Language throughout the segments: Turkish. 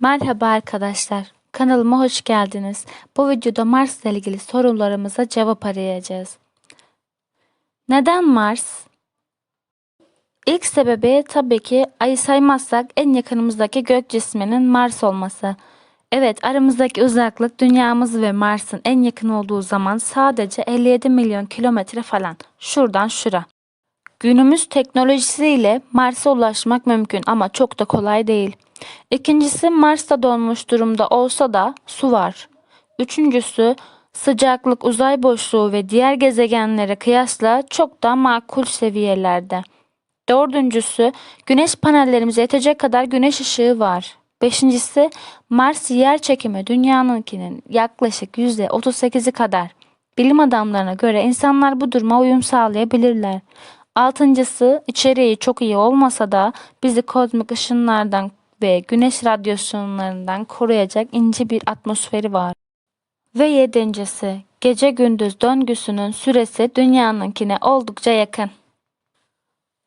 Merhaba arkadaşlar. Kanalıma hoş geldiniz. Bu videoda Mars ile ilgili sorularımıza cevap arayacağız. Neden Mars? İlk sebebi tabii ki ayı saymazsak en yakınımızdaki gök cisminin Mars olması. Evet aramızdaki uzaklık dünyamız ve Mars'ın en yakın olduğu zaman sadece 57 milyon kilometre falan. Şuradan şura. Günümüz teknolojisiyle Mars'a ulaşmak mümkün ama çok da kolay değil. İkincisi Mars'ta donmuş durumda olsa da su var. Üçüncüsü sıcaklık uzay boşluğu ve diğer gezegenlere kıyasla çok daha makul seviyelerde. Dördüncüsü güneş panellerimize yetecek kadar güneş ışığı var. Beşincisi Mars yer çekimi dünyanınkinin yaklaşık %38'i kadar. Bilim adamlarına göre insanlar bu duruma uyum sağlayabilirler. Altıncısı içeriği çok iyi olmasa da bizi kozmik ışınlardan ve güneş radyasyonlarından koruyacak ince bir atmosferi var. Ve yedincisi gece gündüz döngüsünün süresi dünyanınkine oldukça yakın.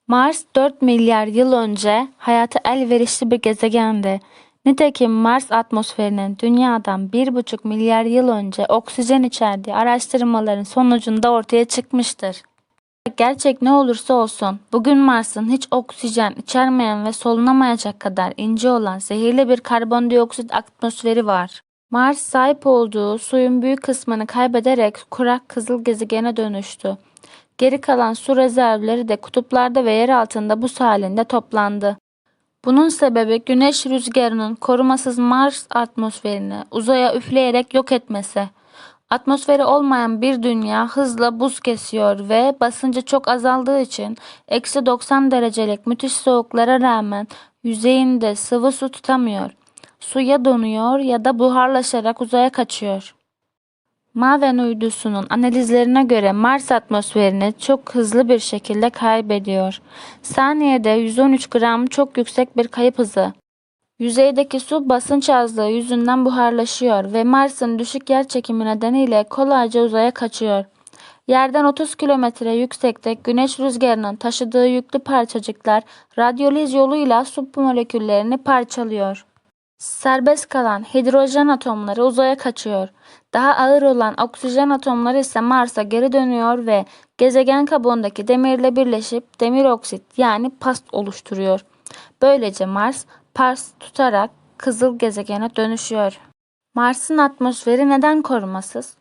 Mars 4 milyar yıl önce hayata elverişli bir gezegendi. Nitekim Mars atmosferinin dünyadan 1,5 milyar yıl önce oksijen içerdiği araştırmaların sonucunda ortaya çıkmıştır. Gerçek ne olursa olsun bugün Mars'ın hiç oksijen içermeyen ve solunamayacak kadar ince olan zehirli bir karbondioksit atmosferi var. Mars sahip olduğu suyun büyük kısmını kaybederek kurak kızıl gezegene dönüştü. Geri kalan su rezervleri de kutuplarda ve yer altında buz halinde toplandı. Bunun sebebi güneş rüzgarının korumasız Mars atmosferini uzaya üfleyerek yok etmesi. Atmosferi olmayan bir dünya hızla buz kesiyor ve basıncı çok azaldığı için eksi 90 derecelik müthiş soğuklara rağmen yüzeyinde sıvı su tutamıyor. Su ya donuyor ya da buharlaşarak uzaya kaçıyor. Maven uydusunun analizlerine göre Mars atmosferini çok hızlı bir şekilde kaybediyor. Saniyede 113 gram çok yüksek bir kayıp hızı. Yüzeydeki su basınç azlığı yüzünden buharlaşıyor ve Mars'ın düşük yer çekimi nedeniyle kolayca uzaya kaçıyor. Yerden 30 kilometre yüksekte güneş rüzgarının taşıdığı yüklü parçacıklar radyoliz yoluyla su moleküllerini parçalıyor. Serbest kalan hidrojen atomları uzaya kaçıyor. Daha ağır olan oksijen atomları ise Mars'a geri dönüyor ve gezegen kabuğundaki demirle birleşip demir oksit yani past oluşturuyor. Böylece Mars pars tutarak kızıl gezegene dönüşüyor. Mars'ın atmosferi neden korumasız?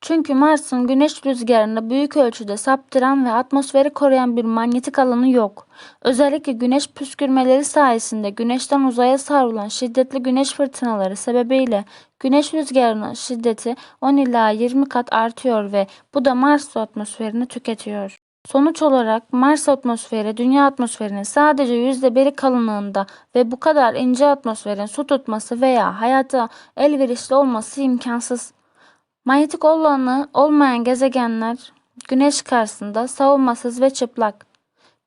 Çünkü Mars'ın güneş rüzgarını büyük ölçüde saptıran ve atmosferi koruyan bir manyetik alanı yok. Özellikle güneş püskürmeleri sayesinde güneşten uzaya savrulan şiddetli güneş fırtınaları sebebiyle güneş rüzgarının şiddeti 10 ila 20 kat artıyor ve bu da Mars atmosferini tüketiyor. Sonuç olarak Mars atmosferi Dünya atmosferinin sadece %1'i kalınlığında ve bu kadar ince atmosferin su tutması veya hayata elverişli olması imkansız. Manyetik alanı olmayan gezegenler Güneş karşısında savunmasız ve çıplak.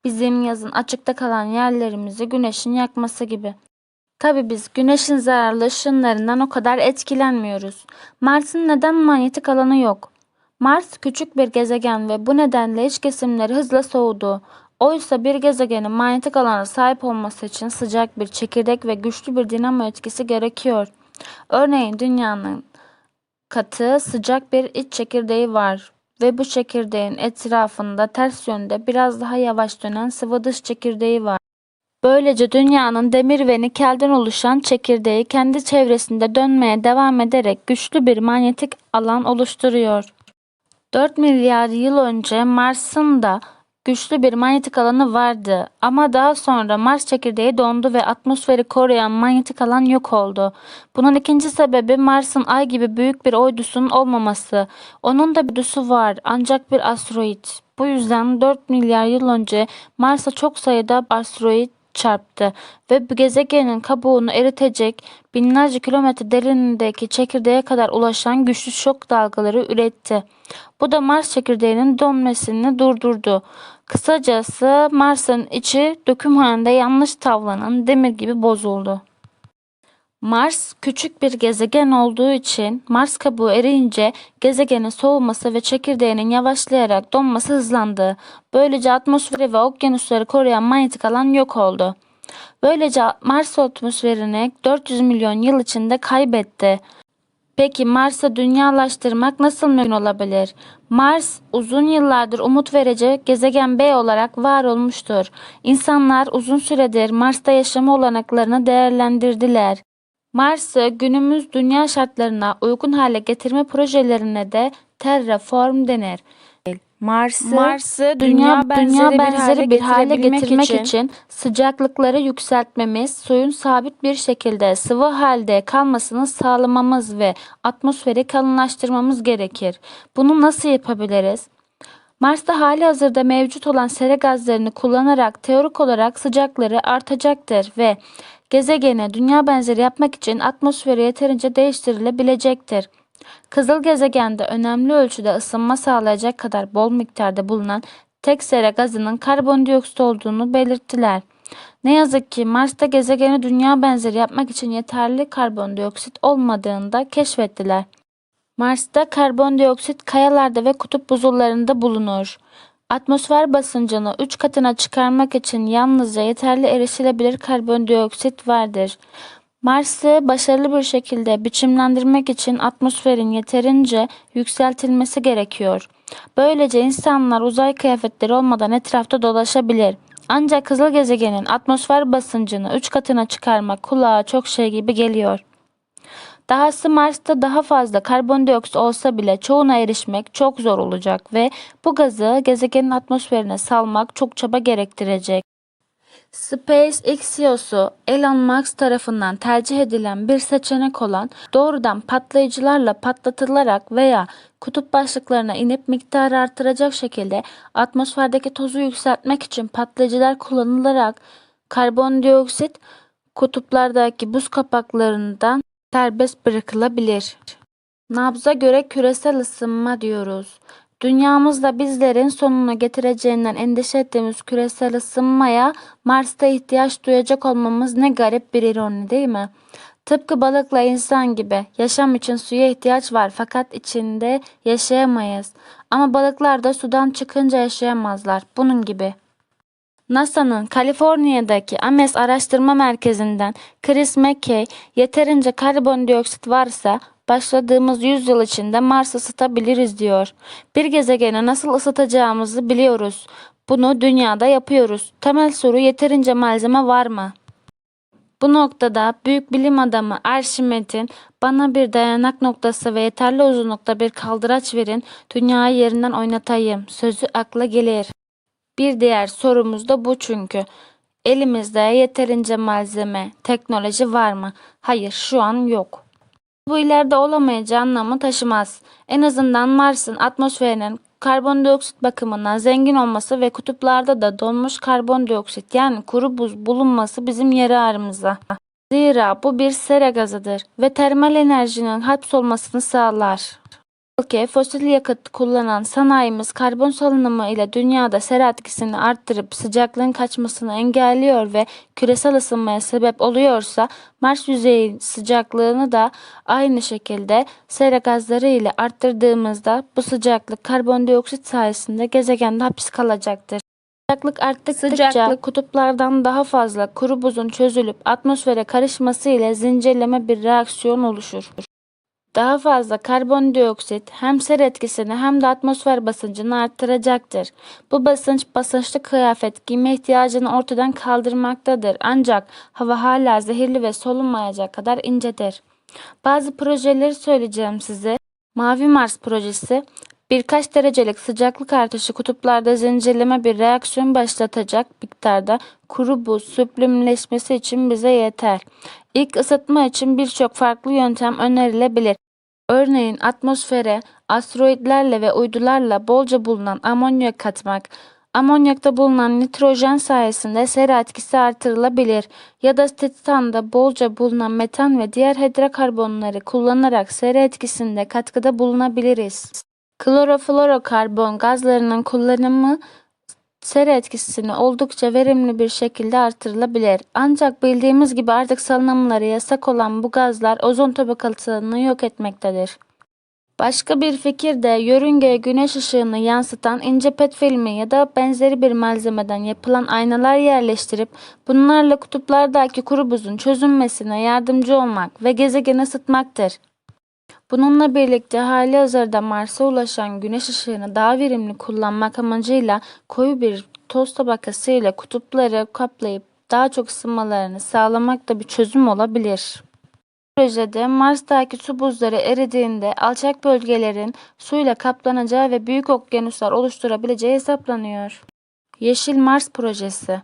Bizim yazın açıkta kalan yerlerimizi güneşin yakması gibi. Tabi biz güneşin zararlı ışınlarından o kadar etkilenmiyoruz. Mars'ın neden manyetik alanı yok? Mars küçük bir gezegen ve bu nedenle iç kesimleri hızla soğudu. Oysa bir gezegenin manyetik alana sahip olması için sıcak bir çekirdek ve güçlü bir dinamo etkisi gerekiyor. Örneğin dünyanın katı sıcak bir iç çekirdeği var ve bu çekirdeğin etrafında ters yönde biraz daha yavaş dönen sıvı dış çekirdeği var. Böylece dünyanın demir ve nikelden oluşan çekirdeği kendi çevresinde dönmeye devam ederek güçlü bir manyetik alan oluşturuyor. 4 milyar yıl önce Mars'ın da güçlü bir manyetik alanı vardı ama daha sonra Mars çekirdeği dondu ve atmosferi koruyan manyetik alan yok oldu. Bunun ikinci sebebi Mars'ın ay gibi büyük bir uydusunun olmaması. Onun da bir uydusu var ancak bir asteroid. Bu yüzden 4 milyar yıl önce Mars'a çok sayıda asteroid çarptı ve gezegenin kabuğunu eritecek binlerce kilometre derinliğindeki çekirdeğe kadar ulaşan güçlü şok dalgaları üretti. Bu da Mars çekirdeğinin dönmesini durdurdu. Kısacası Mars'ın içi döküm halinde yanlış tavlanan demir gibi bozuldu. Mars küçük bir gezegen olduğu için Mars kabuğu eriyince gezegenin soğuması ve çekirdeğinin yavaşlayarak donması hızlandı. Böylece atmosferi ve okyanusları koruyan manyetik alan yok oldu. Böylece Mars atmosferini 400 milyon yıl içinde kaybetti. Peki Mars'ı dünyalaştırmak nasıl mümkün olabilir? Mars uzun yıllardır umut verici gezegen B olarak var olmuştur. İnsanlar uzun süredir Mars'ta yaşama olanaklarını değerlendirdiler. Mars'ı günümüz dünya şartlarına uygun hale getirme projelerine de terraform denir. Mars'ı, Mars'ı dünya dünya, benzeri dünya bir benzeri hale bir hale getirmek için- için sıcaklıkları yükseltmemiz, suyun sabit bir şekilde sıvı halde kalmasını sağlamamız ve atmosferi kalınlaştırmamız gerekir. Bunu nasıl yapabiliriz? Mars'ta hali hazırda mevcut olan sera gazlarını kullanarak teorik olarak sıcakları artacaktır ve gezegene dünya benzeri yapmak için atmosferi yeterince değiştirilebilecektir. Kızıl gezegende önemli ölçüde ısınma sağlayacak kadar bol miktarda bulunan tek sera gazının karbondioksit olduğunu belirttiler. Ne yazık ki Mars'ta gezegeni dünya benzeri yapmak için yeterli karbondioksit olmadığını da keşfettiler. Mars'ta karbondioksit kayalarda ve kutup buzullarında bulunur. Atmosfer basıncını 3 katına çıkarmak için yalnızca yeterli erişilebilir karbondioksit vardır. Mars'ı başarılı bir şekilde biçimlendirmek için atmosferin yeterince yükseltilmesi gerekiyor. Böylece insanlar uzay kıyafetleri olmadan etrafta dolaşabilir. Ancak kızıl gezegenin atmosfer basıncını 3 katına çıkarmak kulağa çok şey gibi geliyor. Dahası Mars'ta daha fazla karbondioksit olsa bile çoğuna erişmek çok zor olacak ve bu gazı gezegenin atmosferine salmak çok çaba gerektirecek. SpaceX CEO'su Elon Musk tarafından tercih edilen bir seçenek olan doğrudan patlayıcılarla patlatılarak veya kutup başlıklarına inip miktarı artıracak şekilde atmosferdeki tozu yükseltmek için patlayıcılar kullanılarak karbondioksit kutuplardaki buz kapaklarından serbest bırakılabilir. Nabza göre küresel ısınma diyoruz. Dünyamızda bizlerin sonunu getireceğinden endişe ettiğimiz küresel ısınmaya Mars'ta ihtiyaç duyacak olmamız ne garip bir ironi değil mi? Tıpkı balıkla insan gibi yaşam için suya ihtiyaç var fakat içinde yaşayamayız. Ama balıklar da sudan çıkınca yaşayamazlar. Bunun gibi. NASA'nın Kaliforniya'daki Ames Araştırma Merkezi'nden Chris McKay yeterince karbondioksit varsa başladığımız 100 yıl içinde Mars'ı ısıtabiliriz diyor. Bir gezegeni nasıl ısıtacağımızı biliyoruz. Bunu dünyada yapıyoruz. Temel soru yeterince malzeme var mı? Bu noktada büyük bilim adamı Arşimet'in bana bir dayanak noktası ve yeterli uzunlukta bir kaldıraç verin, dünyayı yerinden oynatayım sözü akla gelir. Bir diğer sorumuz da bu çünkü. Elimizde yeterince malzeme, teknoloji var mı? Hayır, şu an yok. Bu ileride olamayacağı anlamı taşımaz. En azından Mars'ın atmosferinin karbondioksit bakımından zengin olması ve kutuplarda da donmuş karbondioksit yani kuru buz bulunması bizim yararımıza. Zira bu bir sera gazıdır ve termal enerjinin hapsolmasını sağlar. Ülke fosil yakıt kullanan sanayimiz karbon salınımı ile dünyada sera etkisini arttırıp sıcaklığın kaçmasını engelliyor ve küresel ısınmaya sebep oluyorsa Mars yüzeyi sıcaklığını da aynı şekilde sera gazları ile arttırdığımızda bu sıcaklık karbondioksit sayesinde gezegende hapis kalacaktır. Sıcaklık arttıkça Sıcaklık- kutuplardan daha fazla kuru buzun çözülüp atmosfere karışması ile zincirleme bir reaksiyon oluşur. Daha fazla karbondioksit hem ser etkisini hem de atmosfer basıncını arttıracaktır. Bu basınç basınçlı kıyafet giyme ihtiyacını ortadan kaldırmaktadır. Ancak hava hala zehirli ve solunmayacak kadar incedir. Bazı projeleri söyleyeceğim size. Mavi Mars projesi birkaç derecelik sıcaklık artışı kutuplarda zincirleme bir reaksiyon başlatacak miktarda kuru buz süblimleşmesi için bize yeter. İlk ısıtma için birçok farklı yöntem önerilebilir. Örneğin atmosfere asteroidlerle ve uydularla bolca bulunan amonyak katmak, amonyakta bulunan nitrojen sayesinde sera etkisi artırılabilir ya da titanda bolca bulunan metan ve diğer hidrokarbonları kullanarak sera etkisinde katkıda bulunabiliriz. Kloroflorokarbon gazlarının kullanımı sera etkisini oldukça verimli bir şekilde artırılabilir. Ancak bildiğimiz gibi artık salınımları yasak olan bu gazlar ozon tabakasını yok etmektedir. Başka bir fikir de yörüngeye güneş ışığını yansıtan ince pet filmi ya da benzeri bir malzemeden yapılan aynalar yerleştirip bunlarla kutuplardaki kuru buzun çözünmesine yardımcı olmak ve gezegeni ısıtmaktır. Bununla birlikte hali hazırda Mars'a ulaşan güneş ışığını daha verimli kullanmak amacıyla koyu bir toz tabakası ile kutupları kaplayıp daha çok ısınmalarını sağlamak da bir çözüm olabilir. Projede Mars'taki su buzları eridiğinde alçak bölgelerin suyla kaplanacağı ve büyük okyanuslar oluşturabileceği hesaplanıyor. Yeşil Mars projesi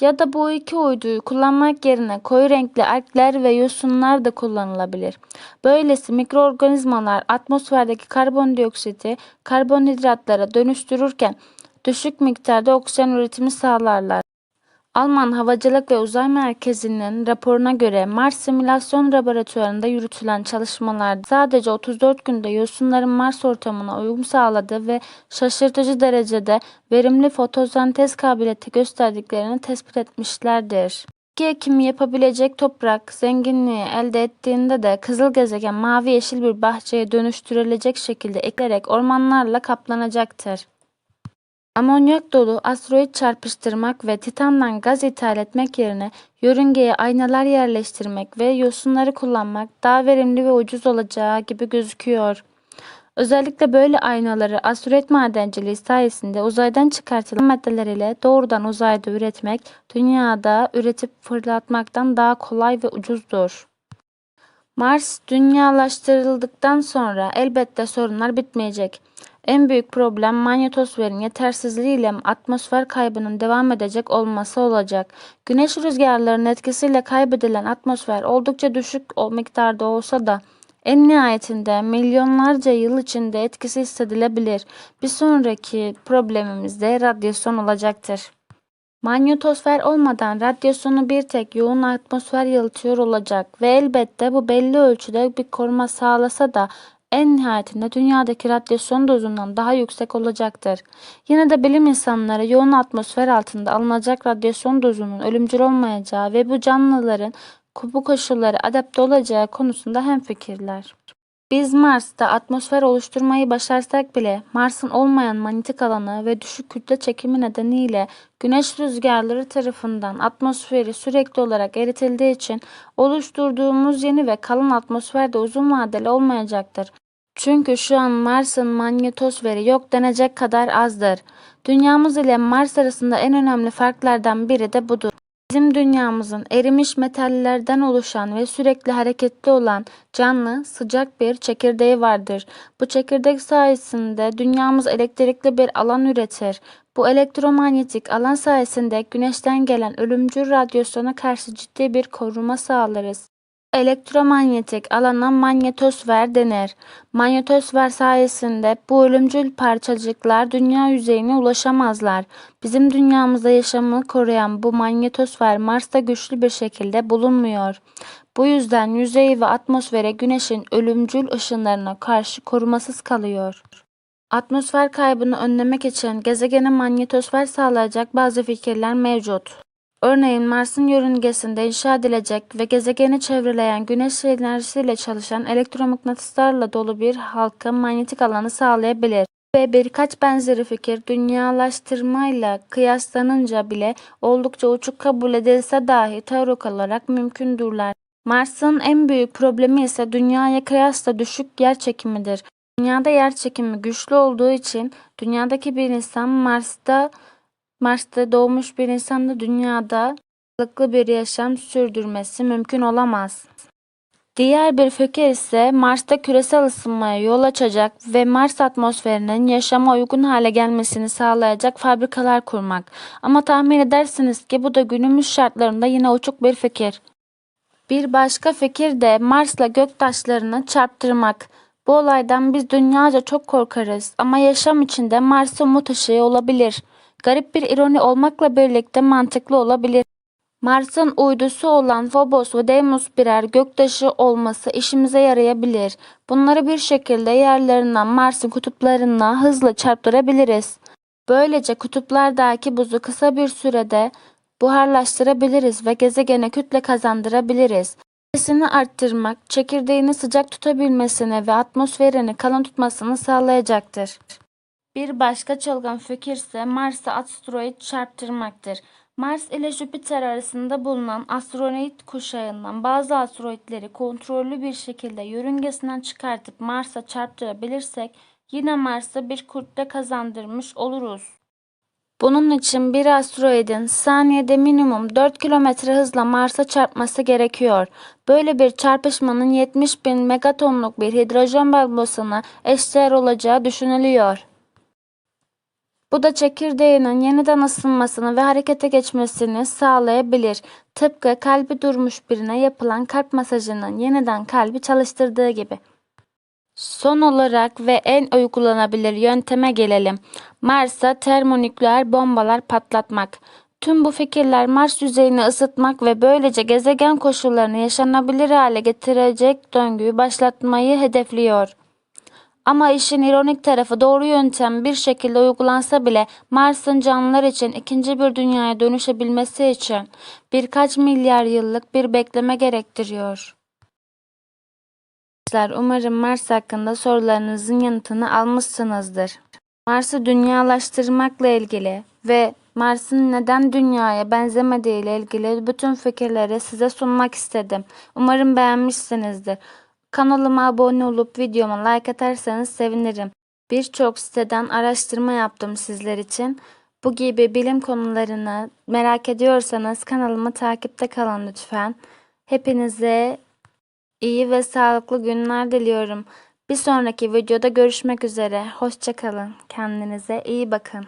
ya da bu iki uyduyu kullanmak yerine koyu renkli algler ve yosunlar da kullanılabilir. Böylesi mikroorganizmalar atmosferdeki karbondioksiti karbonhidratlara dönüştürürken düşük miktarda oksijen üretimi sağlarlar. Alman Havacılık ve Uzay Merkezi'nin raporuna göre Mars Simülasyon Laboratuvarı'nda yürütülen çalışmalarda sadece 34 günde yosunların Mars ortamına uyum sağladığı ve şaşırtıcı derecede verimli fotosentez kabiliyeti gösterdiklerini tespit etmişlerdir. Bitki ekimi yapabilecek toprak zenginliği elde ettiğinde de kızıl gezegen mavi yeşil bir bahçeye dönüştürülecek şekilde eklerek ormanlarla kaplanacaktır. Amonyak dolu asteroid çarpıştırmak ve Titan'dan gaz ithal etmek yerine yörüngeye aynalar yerleştirmek ve yosunları kullanmak daha verimli ve ucuz olacağı gibi gözüküyor. Özellikle böyle aynaları asteroid madenciliği sayesinde uzaydan çıkartılan maddeler ile doğrudan uzayda üretmek, dünyada üretip fırlatmaktan daha kolay ve ucuzdur. Mars dünyalaştırıldıktan sonra elbette sorunlar bitmeyecek. En büyük problem manyetosferin yetersizliğiyle atmosfer kaybının devam edecek olması olacak. Güneş rüzgarlarının etkisiyle kaybedilen atmosfer oldukça düşük o miktarda olsa da en nihayetinde milyonlarca yıl içinde etkisi hissedilebilir. Bir sonraki problemimiz de radyasyon olacaktır. Manyetosfer olmadan radyasyonu bir tek yoğun atmosfer yalıtıyor olacak ve elbette bu belli ölçüde bir koruma sağlasa da en nihayetinde dünyadaki radyasyon dozundan daha yüksek olacaktır. Yine de bilim insanları yoğun atmosfer altında alınacak radyasyon dozunun ölümcül olmayacağı ve bu canlıların bu koşullara adapte olacağı konusunda hemfikirler. Biz Mars'ta atmosfer oluşturmayı başarsak bile Mars'ın olmayan manyetik alanı ve düşük kütle çekimi nedeniyle güneş rüzgarları tarafından atmosferi sürekli olarak eritildiği için oluşturduğumuz yeni ve kalın atmosfer de uzun vadeli olmayacaktır. Çünkü şu an Mars'ın manyetosferi yok denecek kadar azdır. Dünyamız ile Mars arasında en önemli farklardan biri de budur. Bizim dünyamızın erimiş metallerden oluşan ve sürekli hareketli olan canlı, sıcak bir çekirdeği vardır. Bu çekirdek sayesinde dünyamız elektrikli bir alan üretir. Bu elektromanyetik alan sayesinde güneşten gelen ölümcül radyasyona karşı ciddi bir koruma sağlarız. Elektromanyetik alana manyetosfer denir. Manyetosfer sayesinde bu ölümcül parçacıklar dünya yüzeyine ulaşamazlar. Bizim dünyamızda yaşamı koruyan bu manyetosfer Mars'ta güçlü bir şekilde bulunmuyor. Bu yüzden yüzey ve atmosfere güneşin ölümcül ışınlarına karşı korumasız kalıyor. Atmosfer kaybını önlemek için gezegene manyetosfer sağlayacak bazı fikirler mevcut. Örneğin Mars'ın yörüngesinde inşa edilecek ve gezegeni çevreleyen güneş enerjisiyle çalışan elektromıknatıslarla dolu bir halka manyetik alanı sağlayabilir. Ve birkaç benzeri fikir dünyalaştırmayla kıyaslanınca bile oldukça uçuk kabul edilse dahi teorik olarak mümkündürler. Mars'ın en büyük problemi ise dünyaya kıyasla düşük yer çekimidir. Dünyada yer çekimi güçlü olduğu için dünyadaki bir insan Mars'ta Mars'ta doğmuş bir insan da dünyada sağlıklı bir yaşam sürdürmesi mümkün olamaz. Diğer bir fikir ise Mars'ta küresel ısınmaya yol açacak ve Mars atmosferinin yaşama uygun hale gelmesini sağlayacak fabrikalar kurmak. Ama tahmin edersiniz ki bu da günümüz şartlarında yine uçuk bir fikir. Bir başka fikir de Mars'la göktaşlarını çarptırmak. Bu olaydan biz dünyaca çok korkarız ama yaşam içinde Mars'ın umut ışığı olabilir. Garip bir ironi olmakla birlikte mantıklı olabilir. Mars'ın uydusu olan Phobos ve Deimos birer göktaşı olması işimize yarayabilir. Bunları bir şekilde yerlerinden Mars'ın kutuplarına hızla çarptırabiliriz. Böylece kutuplardaki buzu kısa bir sürede buharlaştırabiliriz ve gezegene kütle kazandırabiliriz. Sesini arttırmak, çekirdeğini sıcak tutabilmesini ve atmosferini kalın tutmasını sağlayacaktır. Bir başka çılgın fikir ise Mars'a asteroid çarptırmaktır. Mars ile Jüpiter arasında bulunan asteroid kuşağından bazı asteroidleri kontrollü bir şekilde yörüngesinden çıkartıp Mars'a çarptırabilirsek yine Mars'a bir kütle kazandırmış oluruz. Bunun için bir asteroidin saniyede minimum 4 kilometre hızla Mars'a çarpması gerekiyor. Böyle bir çarpışmanın 70 bin megatonluk bir hidrojen balonuna eşdeğer olacağı düşünülüyor. Bu da çekirdeğinin yeniden ısınmasını ve harekete geçmesini sağlayabilir. Tıpkı kalbi durmuş birine yapılan kalp masajının yeniden kalbi çalıştırdığı gibi. Son olarak ve en uygulanabilir yönteme gelelim. Mars'a termonükleer bombalar patlatmak. Tüm bu fikirler Mars yüzeyini ısıtmak ve böylece gezegen koşullarını yaşanabilir hale getirecek döngüyü başlatmayı hedefliyor. Ama işin ironik tarafı doğru yöntem bir şekilde uygulansa bile Mars'ın canlılar için ikinci bir dünyaya dönüşebilmesi için birkaç milyar yıllık bir bekleme gerektiriyor. Umarım Mars hakkında sorularınızın yanıtını almışsınızdır. Mars'ı dünyalaştırmakla ilgili ve Mars'ın neden dünyaya benzemediği ile ilgili bütün fikirleri size sunmak istedim. Umarım beğenmişsinizdir. Kanalıma abone olup videoma like atarsanız sevinirim. Birçok siteden araştırma yaptım sizler için. Bu gibi bilim konularını merak ediyorsanız kanalımı takipte kalın lütfen. Hepinize iyi ve sağlıklı günler diliyorum. Bir sonraki videoda görüşmek üzere. Hoşçakalın. Kendinize iyi bakın.